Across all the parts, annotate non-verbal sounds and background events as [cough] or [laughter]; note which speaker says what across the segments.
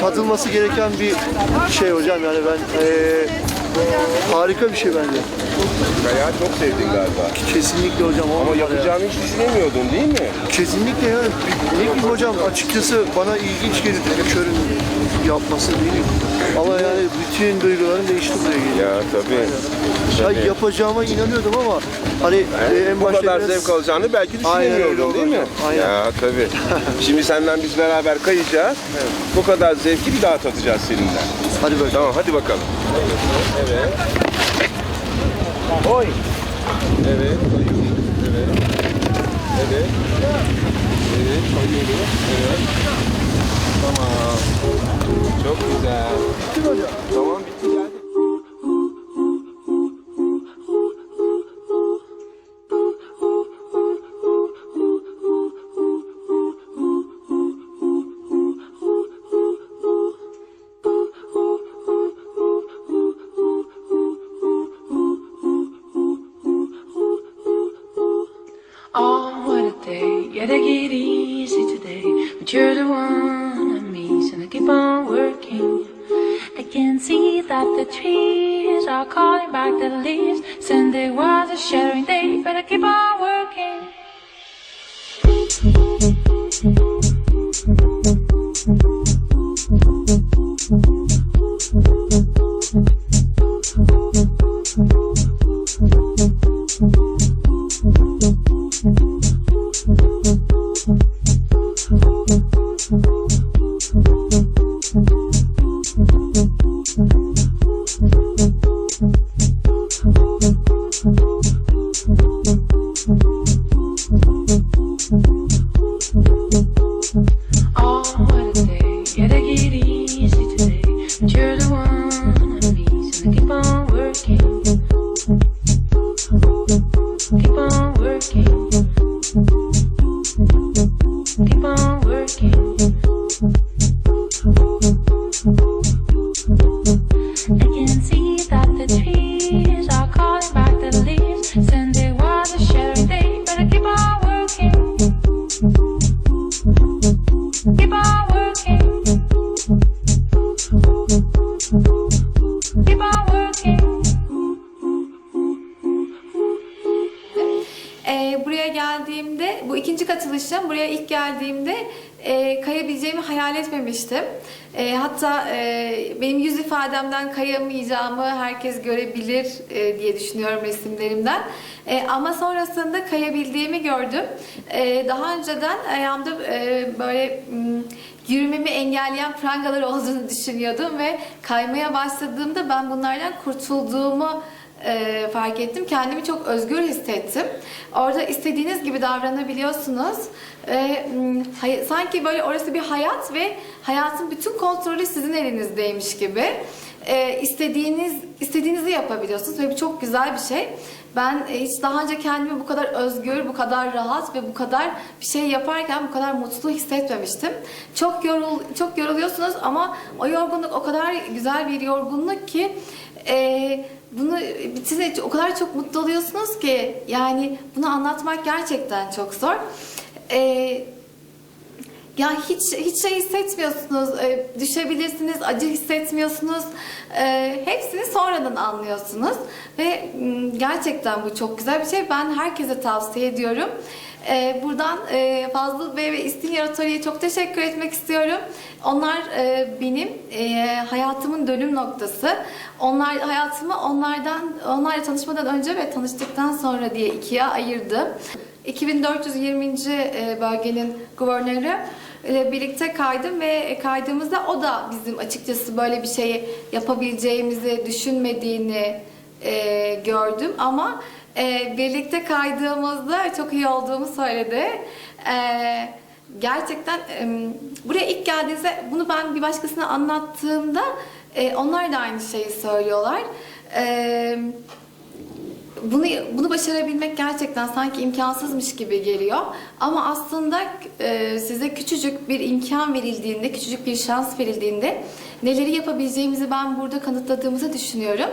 Speaker 1: tadılması gereken bir şey hocam. Yani ben e, harika bir şey bence.
Speaker 2: Kayağı çok sevdin galiba.
Speaker 1: Kesinlikle hocam.
Speaker 2: Ama
Speaker 1: ya.
Speaker 2: yapacağını hiç düşünemiyordun değil mi?
Speaker 1: Kesinlikle yani. Ne bileyim hocam açıkçası bana ilginç geldi körün yapması değil? Ama yani bütün duygularım değişti buraya gelince.
Speaker 2: Ya tabii.
Speaker 1: Ya
Speaker 2: Tabii.
Speaker 1: yapacağıma inanıyordum ama hani e, en
Speaker 2: Bu
Speaker 1: başta
Speaker 2: kadar
Speaker 1: biraz-
Speaker 2: zevk alacağını belki
Speaker 1: Aynen öyle
Speaker 2: düşünemiyordun değil mi?
Speaker 1: aynen.
Speaker 2: Ya tabii. [laughs] Şimdi senden biz beraber kayacağız. Bu kadar zevki bir daha tadacağız seninle.
Speaker 1: Hadi bakalım.
Speaker 2: Tamam hadi bakalım. Evet. Oy. Evet. kayıyoruz. Evet. Evet. Evet kayıyoruz. Evet. Tamam. Çok güzel. Tamam
Speaker 3: leaves.
Speaker 4: Send hatta e, benim yüz ifademden kayamayacağımı herkes görebilir e, diye düşünüyorum resimlerimden. E, ama sonrasında kayabildiğimi gördüm. E, daha önceden ayağımda e, böyle yürümemi engelleyen prangalar olduğunu düşünüyordum ve kaymaya başladığımda ben bunlardan kurtulduğumu e, fark ettim. Kendimi çok özgür hissettim. Orada istediğiniz gibi davranabiliyorsunuz. E, hay- sanki böyle orası bir hayat ve hayatın bütün kontrolü sizin elinizdeymiş gibi. E, istediğiniz istediğinizi yapabiliyorsunuz ve bu çok güzel bir şey. Ben e, hiç daha önce kendimi bu kadar özgür, bu kadar rahat ve bu kadar bir şey yaparken bu kadar mutlu hissetmemiştim. Çok yorul çok yoruluyorsunuz ama o yorgunluk o kadar güzel bir yorgunluk ki e, bunu bitirince o kadar çok mutlu oluyorsunuz ki yani bunu anlatmak gerçekten çok zor. E, ya hiç hiç şey hissetmiyorsunuz, e, düşebilirsiniz, acı hissetmiyorsunuz. E, hepsini sonradan anlıyorsunuz ve m, gerçekten bu çok güzel bir şey. Ben herkese tavsiye ediyorum. E, buradan e, Fazıl Bey ve İstinye Atölyesi'ye çok teşekkür etmek istiyorum. Onlar e, benim e, hayatımın dönüm noktası. Onlar hayatımı onlardan onlarla tanışmadan önce ve tanıştıktan sonra diye ikiye ayırdım. 2420. e, bölgenin guvernörü ile birlikte kaydım ve kaydığımızda o da bizim açıkçası böyle bir şeyi yapabileceğimizi düşünmediğini e, gördüm ama e, birlikte kaydığımızda çok iyi olduğumu söyledi. E, gerçekten e, buraya ilk geldiğinizde bunu ben bir başkasına anlattığımda e, onlar da aynı şeyi söylüyorlar. E, bunu bunu başarabilmek gerçekten sanki imkansızmış gibi geliyor. Ama aslında e, size küçücük bir imkan verildiğinde, küçücük bir şans verildiğinde neleri yapabileceğimizi ben burada kanıtladığımızı düşünüyorum.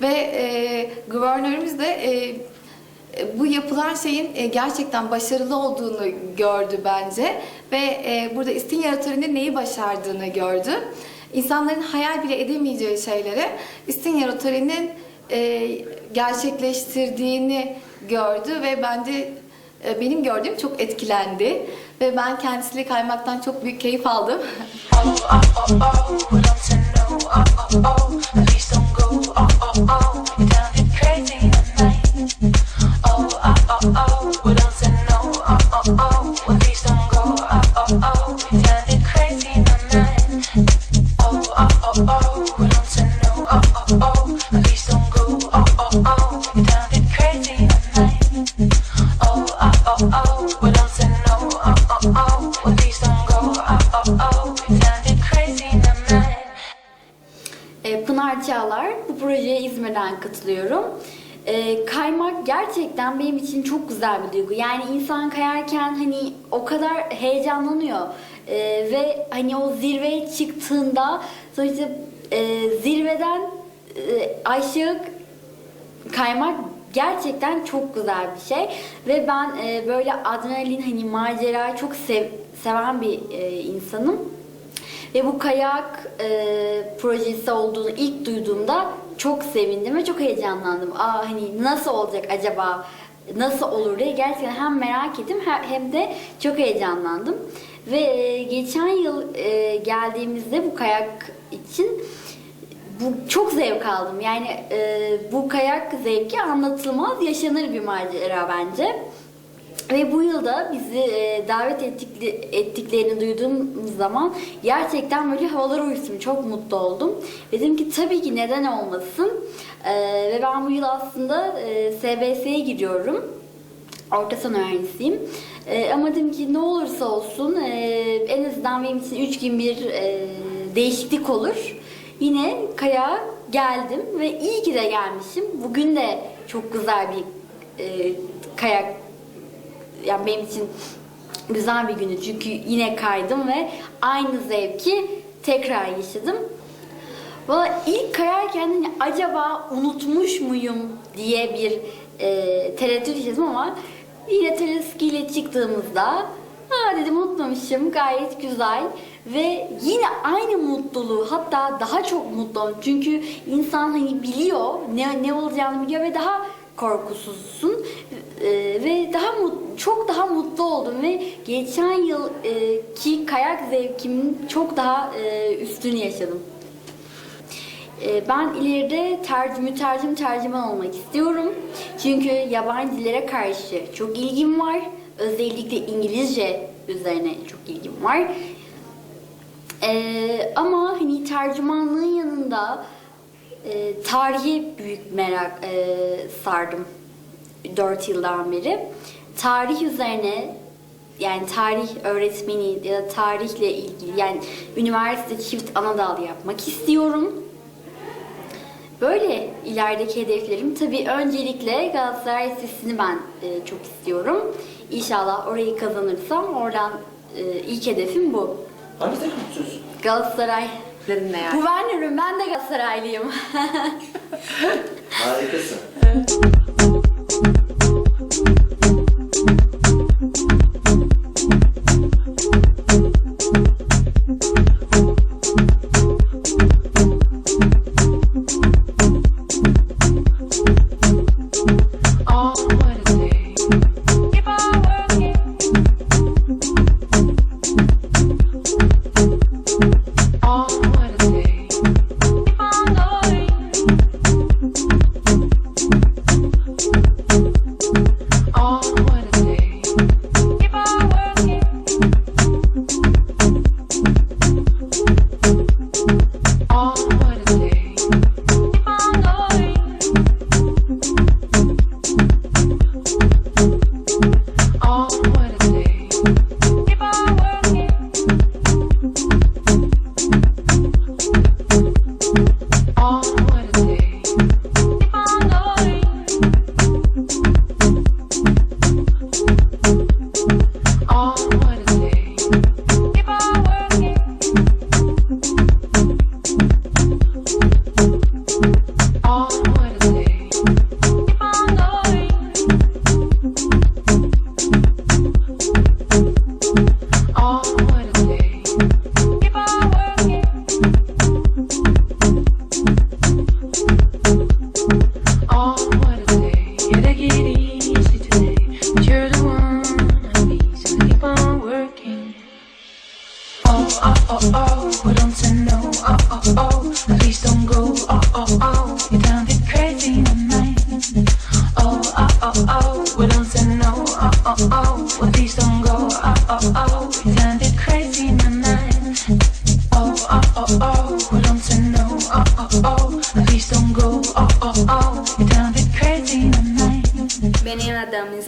Speaker 4: Ve e, guvernörümüz de e, bu yapılan şeyin e, gerçekten başarılı olduğunu gördü bence ve e, burada İstinye Töreni'nin neyi başardığını gördü. İnsanların hayal bile edemeyeceği şeyleri İstinye Töreni'nin e, gerçekleştirdiğini gördü ve bence e, benim gördüğüm çok etkilendi ve ben kendisiyle kaymaktan çok büyük keyif aldım.
Speaker 5: E, kaymak gerçekten benim için çok güzel bir duygu. Yani insan kayarken hani o kadar heyecanlanıyor. E, ve hani o zirveye çıktığında sonuçta e, zirveden e, aşağı kaymak gerçekten çok güzel bir şey ve ben e, böyle adrenalin hani macera çok sev- seven bir e, insanım. Ve bu kayak e, projesi olduğunu ilk duyduğumda çok sevindim ve çok heyecanlandım. Aa hani nasıl olacak acaba? Nasıl olur diye gerçekten hem merak ettim he- hem de çok heyecanlandım. Ve e, geçen yıl e, geldiğimizde bu kayak için bu çok zevk aldım. Yani e, bu kayak zevki anlatılmaz, yaşanır bir macera bence. Ve bu yılda bizi e, davet ettikli, ettiklerini duyduğum zaman gerçekten böyle havalar uçtum. Çok mutlu oldum. Dedim ki tabii ki neden olmasın. E, ve ben bu yıl aslında e, SBS'ye gidiyorum. Orta son öğrencisiyim. E, ama dedim ki ne olursa olsun e, en azından benim için 3 gün bir e, değişiklik olur. Yine kaya geldim ve iyi ki de gelmişim. Bugün de çok güzel bir e, kayak yani benim için güzel bir gündü çünkü yine kaydım ve aynı zevki tekrar yaşadım. Valla ilk kayarken hani acaba unutmuş muyum diye bir e, tereddüt yaşadım ama yine teleskiyle çıktığımızda ha dedim unutmamışım gayet güzel ve yine aynı mutluluğu hatta daha çok mutlu oldum. Çünkü insan hani biliyor ne, ne olacağını biliyor ve daha korkusuzsun Ee, ve daha mut, çok daha mutlu oldum ve geçen yıl e, ki kayak zevkimin çok daha e, üstünü yaşadım. E, ben ileride tercih, mütercim tercüman olmak istiyorum. Çünkü yabancı dillere karşı çok ilgim var. Özellikle İngilizce üzerine çok ilgim var. E, ama hani tercümanlığın yanında e, tarihe büyük merak e, sardım 4 yıldan beri. Tarih üzerine yani tarih öğretmeni ya da tarihle ilgili yani üniversite çift ana dal yapmak istiyorum. Böyle ilerideki hedeflerim. Tabii öncelikle Galatasaray Lisesi'ni ben e, çok istiyorum. İnşallah orayı kazanırsam oradan e, ilk hedefim bu.
Speaker 6: Hangi takım tutuyorsun?
Speaker 5: Galatasaray.
Speaker 4: Dedim ne yani?
Speaker 5: Bu ben ürün, ben de Galatasaraylıyım. [laughs]
Speaker 6: Harikasın.
Speaker 3: Oh,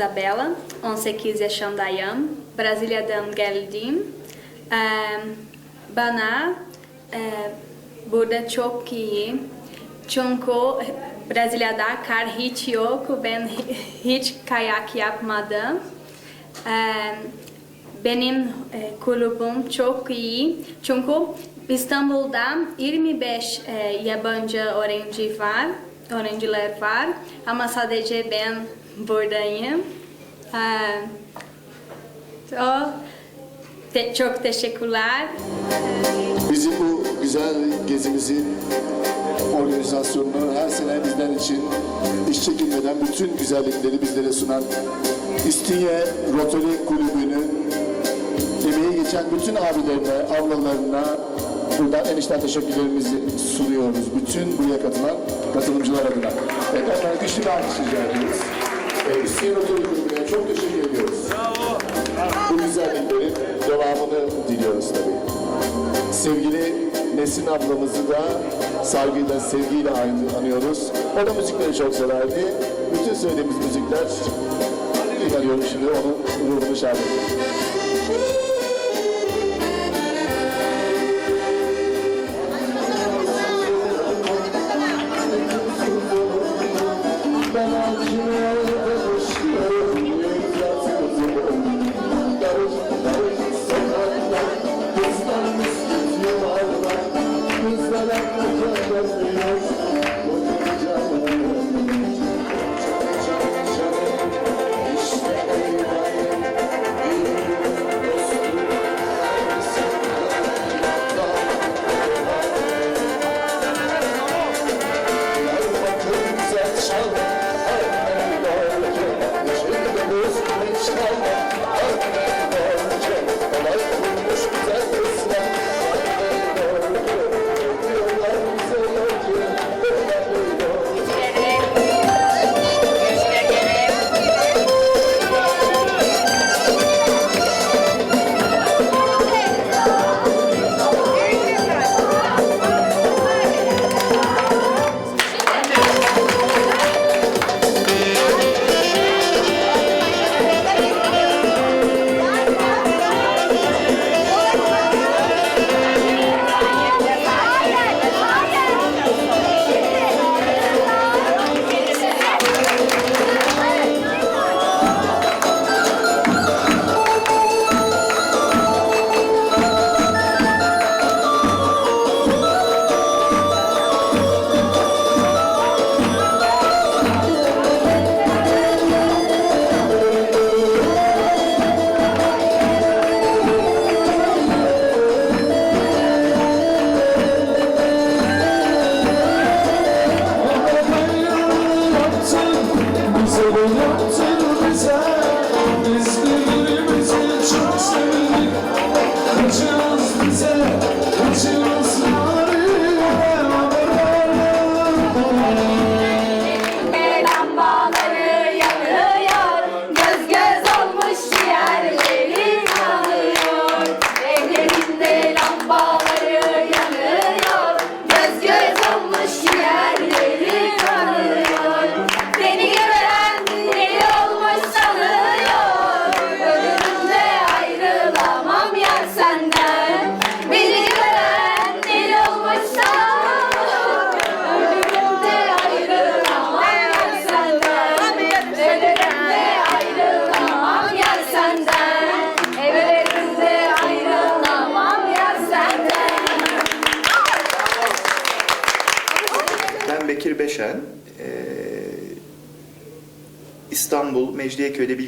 Speaker 6: Isabela, 11 15 Xandayam, Brasília Dam Geldim, um, bana eee, burada çok iyi. Çünkü Brezilya'da kar hiç yok. Ben hi- hiç kayak yapmadım. Eee, benim e, kulübüm çok iyi. Çünkü İstanbul'da 25 e, yabancı öğrenci var, öğrenciler var. Ama sadece ben buradayım. Eee, o, te- çok teşekkürler.
Speaker 7: Bizim bu güzel gezimizin organizasyonunu her sene bizler için hiç çekinmeden bütün güzellikleri bizlere sunan İstinye Rotary Kulübü'nün emeği geçen bütün abilerine, ablalarına buradan en içten teşekkürlerimizi sunuyoruz. Bütün buraya katılan katılımcılar adına. Evet, onlara güçlü bir alkış rica ediyoruz. Ee, İstinye Rotary Kulübü'ne çok teşekkür ediyoruz. Bu güzelliklerin devamını diliyoruz tabii. Sevgili Nesin ablamızı da saygıyla, sevgiyle an- anıyoruz. O da müzikleri çok severdi. Bütün söylediğimiz müzikler inanıyorum şimdi onun ruhunu şad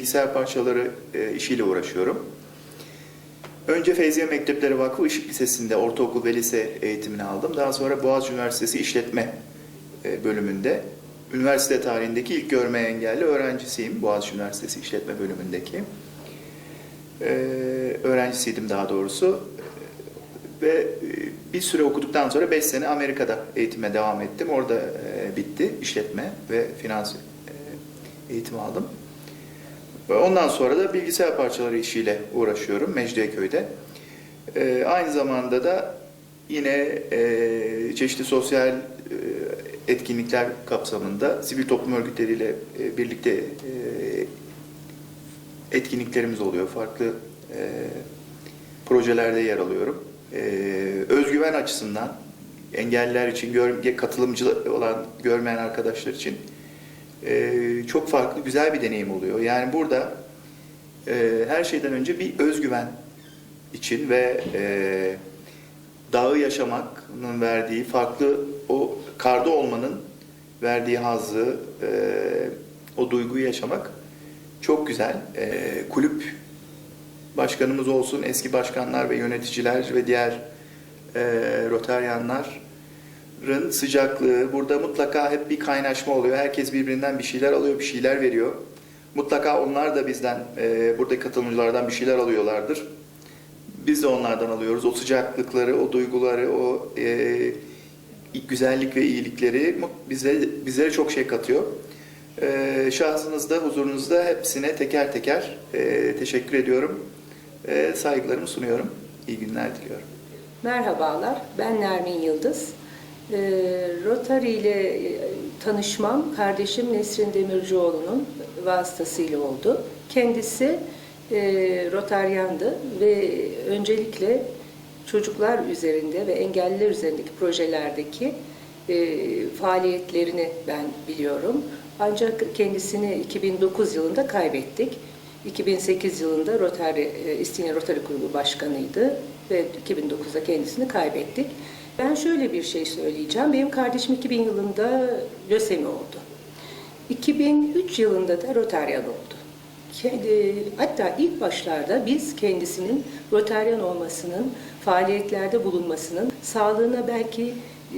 Speaker 8: bilgisayar parçaları e, işiyle uğraşıyorum. Önce Feyziye Mektepleri Vakfı Işık Lisesi'nde ortaokul ve lise eğitimini aldım. Daha sonra Boğaziçi Üniversitesi İşletme e, bölümünde üniversite tarihindeki ilk görme engelli öğrencisiyim. Boğaziçi Üniversitesi İşletme bölümündeki. Ee, öğrencisiydim daha doğrusu. Ve e, bir süre okuduktan sonra 5 sene Amerika'da eğitime devam ettim. Orada e, bitti işletme ve finans e, eğitimi aldım. Ondan sonra da bilgisayar parçaları işiyle uğraşıyorum Mecidiyeköy'de. Ee, aynı zamanda da yine e, çeşitli sosyal e, etkinlikler kapsamında sivil toplum örgütleriyle e, birlikte e, etkinliklerimiz oluyor. Farklı e, projelerde yer alıyorum. E, özgüven açısından engelliler için, gör, katılımcı olan görmeyen arkadaşlar için e, çok farklı, güzel bir deneyim oluyor. Yani burada e, her şeyden önce bir özgüven için ve e, dağı yaşamanın verdiği farklı o karda olmanın verdiği hazzı, e, o duyguyu yaşamak çok güzel. E, kulüp başkanımız olsun, eski başkanlar ve yöneticiler ve diğer e, Rotaryanların sıcaklığı, burada mutlaka hep bir kaynaşma oluyor. Herkes birbirinden bir şeyler alıyor, bir şeyler veriyor. Mutlaka onlar da bizden, e, buradaki katılımcılardan bir şeyler alıyorlardır. Biz de onlardan alıyoruz. O sıcaklıkları, o duyguları, o e, güzellik ve iyilikleri bize bizlere çok şey katıyor. E, şahsınızda, huzurunuzda hepsine teker teker e, teşekkür ediyorum. E, saygılarımı sunuyorum. İyi günler diliyorum.
Speaker 9: Merhabalar, ben Nermin Yıldız. Ee, Rotary ile e, tanışmam kardeşim Nesrin Demircioğlu'nun vasıtasıyla oldu. Kendisi e, Rotaryandı ve öncelikle çocuklar üzerinde ve engelliler üzerindeki projelerdeki e, faaliyetlerini ben biliyorum. Ancak kendisini 2009 yılında kaybettik. 2008 yılında Rotary, e, İstinye Rotary Kulübü Başkanıydı ve 2009'da kendisini kaybettik. Ben şöyle bir şey söyleyeceğim. Benim kardeşim 2000 yılında lösemi oldu. 2003 yılında da Rotaryan oldu. Kendi, hatta ilk başlarda biz kendisinin Rotaryan olmasının, faaliyetlerde bulunmasının sağlığına belki e,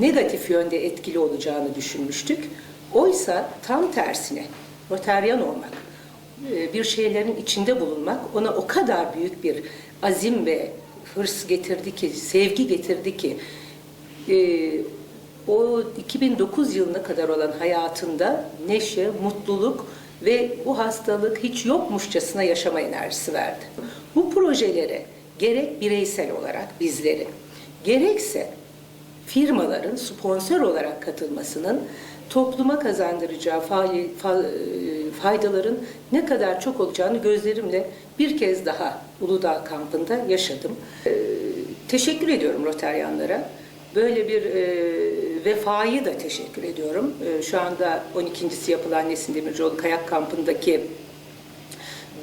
Speaker 9: negatif yönde etkili olacağını düşünmüştük. Oysa tam tersine Rotaryan olmak, e, bir şeylerin içinde bulunmak ona o kadar büyük bir azim ve hırs getirdi ki, sevgi getirdi ki e, o 2009 yılına kadar olan hayatında neşe, mutluluk ve bu hastalık hiç yokmuşçasına yaşama enerjisi verdi. Bu projelere gerek bireysel olarak bizlerin, gerekse firmaların sponsor olarak katılmasının topluma kazandıracağı e, faydaların ne kadar çok olacağını gözlerimle bir kez daha Uludağ kampında yaşadım. Ee, Teşekkür ediyorum Roteryanlara. Böyle bir e, vefayı da teşekkür ediyorum. E, şu anda 12.si yapılan Nesin Demircioğlu Kayak Kampı'ndaki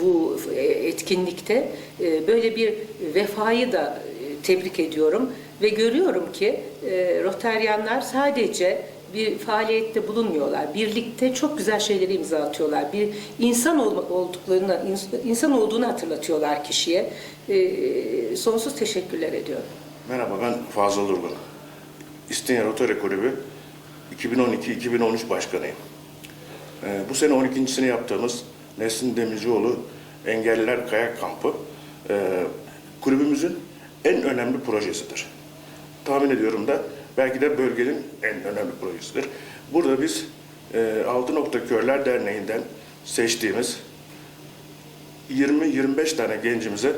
Speaker 9: bu e, etkinlikte e, böyle bir vefayı da e, tebrik ediyorum ve görüyorum ki e, Roteryanlar sadece bir faaliyette bulunmuyorlar. Birlikte çok güzel şeyleri imza atıyorlar. Bir insan olduklarını, ins- insan olduğunu hatırlatıyorlar kişiye. E, Sonsuz teşekkürler ediyorum.
Speaker 10: Merhaba ben Fazıl Durgun. İstinye Rotary Kulübü 2012-2013 başkanıyım. Ee, bu sene 12.sini yaptığımız Nesin Demircioğlu Engelliler Kayak Kampı e, kulübümüzün en önemli projesidir. Tahmin ediyorum da belki de bölgenin en önemli projesidir. Burada biz e, Altı Nokta Körler Derneği'nden seçtiğimiz 20-25 tane gencimize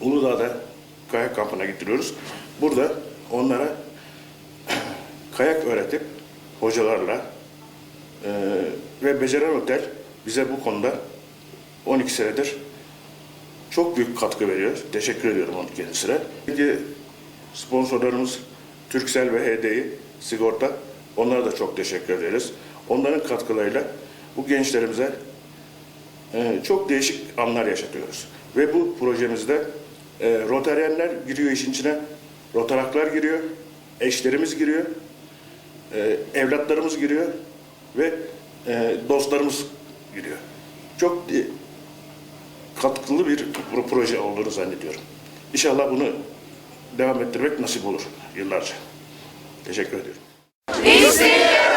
Speaker 10: Uludağ'da kayak kampına getiriyoruz. Burada onlara kayak öğretip hocalarla e, ve Beceren Otel bize bu konuda 12 senedir çok büyük katkı veriyor. Teşekkür ediyorum onun kendisine. Peki sponsorlarımız Türksel ve HDI sigorta onlara da çok teşekkür ederiz. Onların katkılarıyla bu gençlerimize ee, çok değişik anlar yaşatıyoruz. Ve bu projemizde e, Rotaryenler giriyor işin içine, Rotaraklar giriyor, eşlerimiz giriyor, e, evlatlarımız giriyor ve e, dostlarımız giriyor. Çok e, katkılı bir pro- proje olduğunu zannediyorum. İnşallah bunu devam ettirmek nasip olur yıllarca. Teşekkür ediyorum.
Speaker 3: İstinye